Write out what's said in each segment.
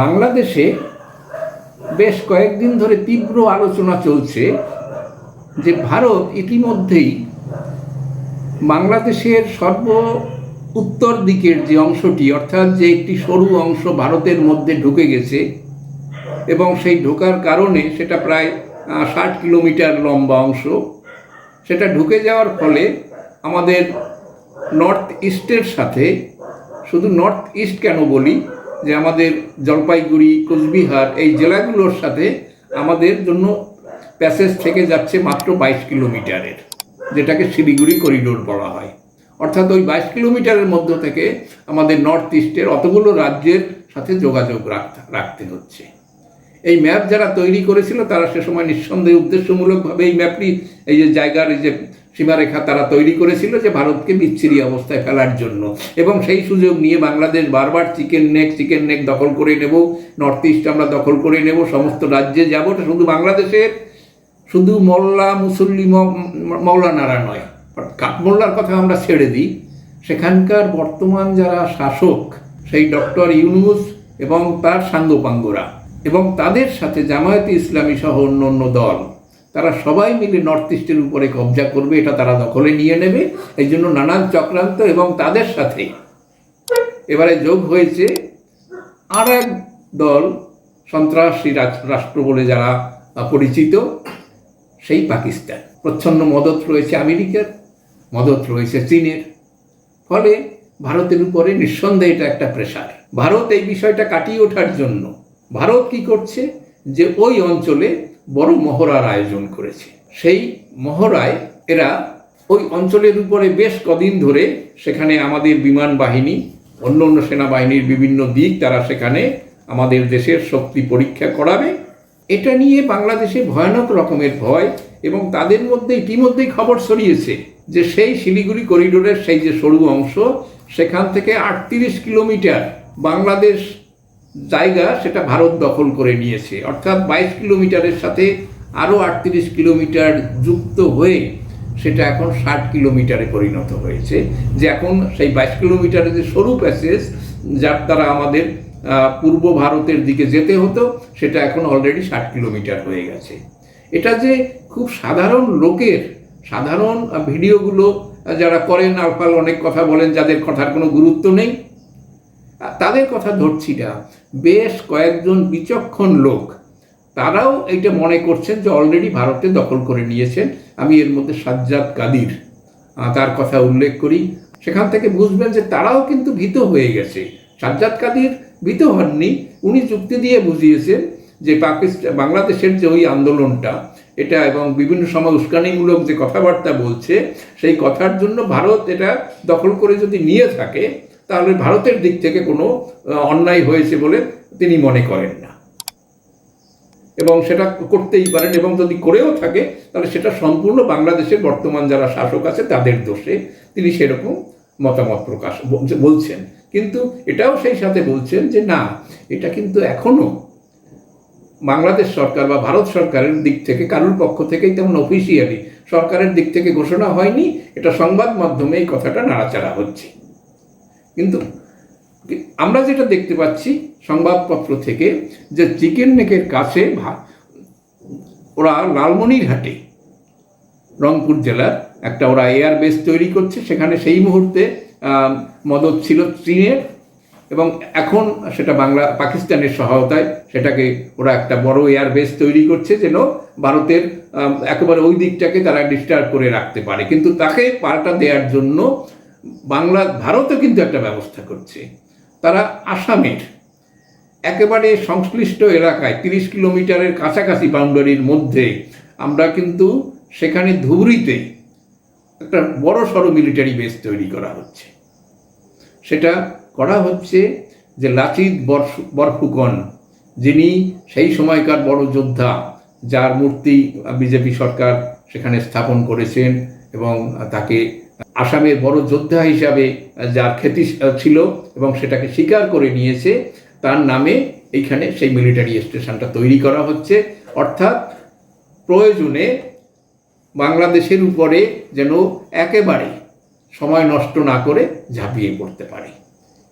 বাংলাদেশে বেশ কয়েকদিন ধরে তীব্র আলোচনা চলছে যে ভারত ইতিমধ্যেই বাংলাদেশের সর্ব উত্তর দিকের যে অংশটি, অর্থাৎ যে একটি সরু অংশ ভারতের মধ্যে ঢুকে গেছে এবং সেই ঢোকার কারণে সেটা প্রায় ষাট কিলোমিটার লম্বা অংশ, সেটা ঢুকে যাওয়ার ফলে আমাদের নর্থ ইস্টের সাথে, শুধু নর্থ ইস্ট কেন বলি যে আমাদের জলপাইগুড়ি, কোচবিহার এই জেলাগুলোর সাথে আমাদের জন্য প্যাসেজ থেকে যাচ্ছে মাত্র বাইশ কিলোমিটারের, যেটাকে শিলিগুড়ি করিডোর বলা হয়। অর্থাৎ ওই বাইশ কিলোমিটারের মধ্য থেকে আমাদের নর্থ ইস্টের অতগুলো রাজ্যের সাথে যোগাযোগ রাখতে রাখতে হচ্ছে। এই ম্যাপ যারা তৈরি করেছিল, তারা সে সময় নিঃসন্দেহে উদ্দেশ্যমূলকভাবে এই ম্যাপটি, এই যে জায়গার, এই যে সীমারেখা তারা তৈরি করেছিল যে ভারতকে বিচ্ছিরি অবস্থায় ফেলার জন্য। এবং সেই সুযোগ নিয়ে বাংলাদেশ বারবার চিকেন নেক চিকেন নেক দখল করে নেব, নর্থ ইস্ট আমরা দখল করে নেব, সমস্ত রাজ্যে যাব। শুধু বাংলাদেশের, শুধু মোল্লা, মুসল্লি মৌলানারা নয় কাঠমোল্লার কথা আমরা ছেড়ে দিই। সেখানকার বর্তমান যারা শাসক, সেই ডক্টর ইউনুস এবং তার সাঙ্গপাঙ্গরা এবং তাদের সাথে জামায়াতে ইসলামী সহ অন্য অন্য দল তারা সবাই মিলে নর্থ ইস্টের উপরে কবজা করবে, এটা তারা দখলে নিয়ে নেবে। এই জন্য নানান চক্রান্ত এবং তাদের সাথে এবারে যোগ হয়েছে আর এক দল সন্ত্রাসী রাষ্ট্র বলে যারা পরিচিত, সেই পাকিস্তান। প্রচ্ছন্ন মদত রয়েছে আমেরিকার, মদত রয়েছে চীনের। ফলে ভারতের উপরে নিঃসন্দেহে এটা একটা প্রেশার ভারত এই বিষয়টা কাটিয়ে ওঠার জন্য, ভারত কি করছে যে ওই অঞ্চলে বড় মহড়ার আয়োজন করেছে। সেই মহড়ায় এরা ওই অঞ্চলের উপরে বেশ কদিন ধরে সেখানে আমাদের বিমান বাহিনী অন্য অন্য সেনাবাহিনীর বিভিন্ন দিক তারা সেখানে আমাদের দেশের শক্তি পরীক্ষা করাবে। এটা নিয়ে বাংলাদেশে ভয়ানক রকমের ভয় এবং তাদের মধ্যে ইতিমধ্যেই খবর ছড়িয়েছে যে সেই শিলিগুড়ি করিডোরের সেই যে সরু অংশ, সেখান থেকে আটত্রিশ কিলোমিটার বাংলাদেশ জায়গা সেটা ভারত দখল করে নিয়েছে। অর্থাৎ বাইশ কিলোমিটারের সাথে আরও আটত্রিশ কিলোমিটার যুক্ত হয়ে সেটা এখন ষাট কিলোমিটারে পরিণত হয়েছে, যে এখন সেই বাইশ কিলোমিটারের যে সরু প্যাসেজ যার দ্বারা আমাদের পূর্ব ভারতের দিকে যেতে হতো, সেটা এখন অলরেডি ষাট কিলোমিটার হয়ে গেছে। এটা যে খুব সাধারণ লোকের, সাধারণ ভিডিওগুলো যারা করেন, আলফাল অনেক কথা বলেন, যাদের কথার কোনো গুরুত্ব নেই তাদের কথা ধরছি না। বেশ কয়েকজন বিচক্ষণ লোক। তারাও এইটা মনে করছেন যে অলরেডি ভারতে দখল করে নিয়েছেন। আমি এর মধ্যে সাজ্জাদ কাদির তার কথা উল্লেখ করি। সেখান থেকে বুঝবেন যে তারাও কিন্তু ভীত হয়ে গেছে। সাজ্জাদ কাদির ভীত হননি। উনি যুক্তি দিয়ে বুঝিয়েছেন যে পাকিস্তান বাংলাদেশের যে ওই আন্দোলনটা, এটা এবং বিভিন্ন সময় উস্কানিমূলক যে কথাবার্তা বলছে, সেই কথার জন্য ভারত এটা দখল করে যদি নিয়ে থাকে তাহলে ভারতের দিক থেকে কোনো অন্যায় হয়েছে বলে তিনি মনে করেন না। এবং সেটা করতেই পারেন এবং যদি করেও থাকে, তাহলে সেটা সম্পূর্ণ বাংলাদেশের বর্তমান যারা শাসক আছে তাদের দোষে তিনি সেরকম মতামত প্রকাশ বল- বলছেন। কিন্তু এটাও সেই সাথে বলছেন যে না, এটা কিন্তু এখনও বাংলাদেশ সরকার বা ভারত সরকারের দিক থেকে কারুর পক্ষ থেকেই তেমন অফিসিয়ালি সরকারের দিক থেকে ঘোষণা হয়নি। এটা সংবাদ মাধ্যমে এই কথাটা নাড়াচাড়া হচ্ছে। কিন্তু আমরা যেটা দেখতে পাচ্ছি সংবাদপত্র থেকে যে চিকেন নেকের কাছে ওরা লালমনিরহাটে রংপুর জেলার একটা ওরা এয়ার বেস তৈরি করছে, সেখানে সেই মুহূর্তে মদত ছিল চীনের এবং এখন সেটা বাংলা, পাকিস্তানের সহায়তায় সেটাকে ওরা একটা বড় এয়ার বেস তৈরি করছে যেন ভারতের একেবারে ওই দিকটাকে তারা ডিস্টার্ব করে রাখতে পারে। কিন্তু তাকে পাল্টা দেওয়ার জন্য বাংলা, ভারতও কিন্তু একটা ব্যবস্থা করছে। তারা আসামের একেবারে সংশ্লিষ্ট এলাকায় তিরিশ কিলোমিটারের কাছাকাছি বাউন্ডারির মধ্যে আমরা কিন্তু সেখানে ধুবড়িতে একটা বড় সড়ো মিলিটারি বেস তৈরি করা হচ্ছে। সেটা করা হচ্ছে যে লাচিত বরফু- বরফুকন, যিনি সেই সময়কার বড় যোদ্ধা, যার মূর্তি বিজেপি সরকার সেখানে স্থাপন করেছেন এবং তাকে আসামের বড় যোদ্ধা হিসাবে যার খ্যাতি ছিল এবং সেটাকে স্বীকার করে নিয়েছে, তার নামে এইখানে সেই মিলিটারি স্টেশনটা তৈরি করা হচ্ছে। অর্থাৎ প্রয়োজনে বাংলাদেশের উপরে যেন একেবারে সময় নষ্ট না করে ঝাঁপিয়ে পড়তে পারে।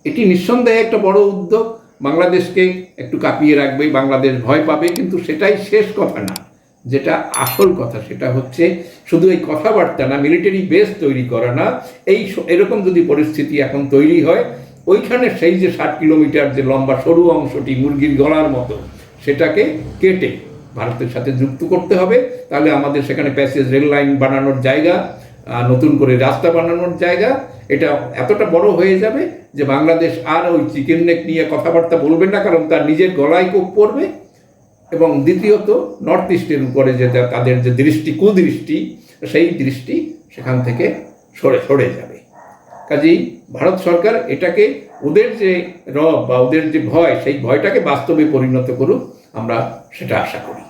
এটি নিঃসন্দেহে একটা বড় উদ্যোগ। বাংলাদেশকে একটু কাঁপিয়ে রাখবে, বাংলাদেশ ভয় পাবে, কিন্তু সেটাই শেষ কথা না। যেটা আসল কথা সেটা হচ্ছে শুধু এই কথাবার্তা না মিলিটারি বেস তৈরি করা না, এই এরকম যদি পরিস্থিতি এখন তৈরি হয়, ওইখানে সেই যে ষাট কিলোমিটার যে লম্বা সরু অংশটি মুরগির গলার মতো, সেটাকে কেটে ভারতের সাথে যুক্ত করতে হবে। তাহলে আমাদের সেখানে প্যাসেজ রেল লাইন বানানোর জায়গা নতুন করে রাস্তা বানানোর জায়গা, এটা এতটা বড় হয়ে যাবে যে বাংলাদেশ আর ওই চিকেন নেক নিয়ে কথাবার্তা বলবে না, কারণ তার নিজের গলায় কোপ পড়বে। এবং দ্বিতীয়ত নর্থ ইস্টের উপরে যে তাদের যে দৃষ্টি, কুদৃষ্টি, সেই দৃষ্টি সেখান থেকে সরে সরে যাবে। কাজেই ভারত সরকার এটাকে, ওদের যে রব বা ওদের যে ভয়, সেই ভয়টাকে বাস্তবে পরিণত করুক, আমরা সেটা আশা করি।